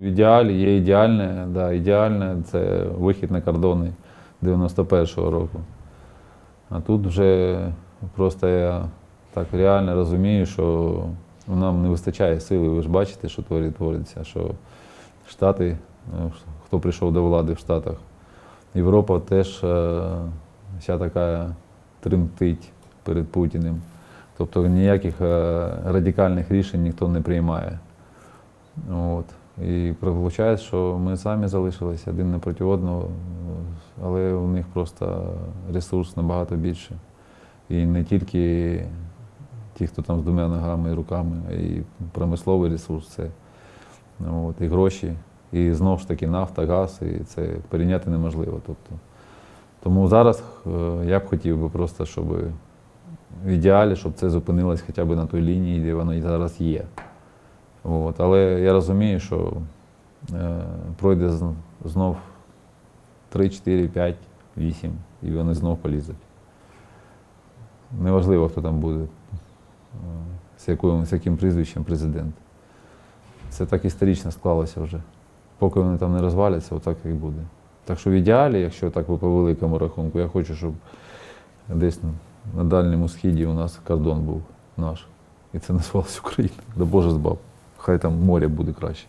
В ідеалі є ідеальне, да, ідеальне це вихід на кордони 91-го року. А тут вже просто я так реально розумію, що нам не вистачає сили. Ви ж бачите, що творі- твориться, що Штати, е, хто прийшов до влади в Штатах, Європа теж е, вся така тремтить перед Путіним. Тобто ніяких е, радикальних рішень ніхто не приймає. От. І виходить, що ми самі залишилися один напроти одного, але у них просто ресурс набагато більше. І не тільки ті, хто там з двома ногами і руками, а і промисловий ресурс це от, і гроші, і знову ж таки нафта, газ, і це порівняти неможливо. Тобто, тому зараз е, я б хотів би просто, щоб в ідеалі, щоб це зупинилось хоча б на той лінії, де воно і зараз є. От. Але я розумію, що е, пройде знов 3, 4, 5, 8, і вони знов полізуть. Неважливо, хто там буде, е, з, якою, з яким прізвищем президент. Це так історично склалося вже. Поки вони там не розваляться, отак і буде. Так що в ідеалі, якщо так по великому рахунку, я хочу, щоб десь на, Дальньому Східі у нас кордон був наш. І це назвалось Україна. Да Боже збав. Хай там море буде краще.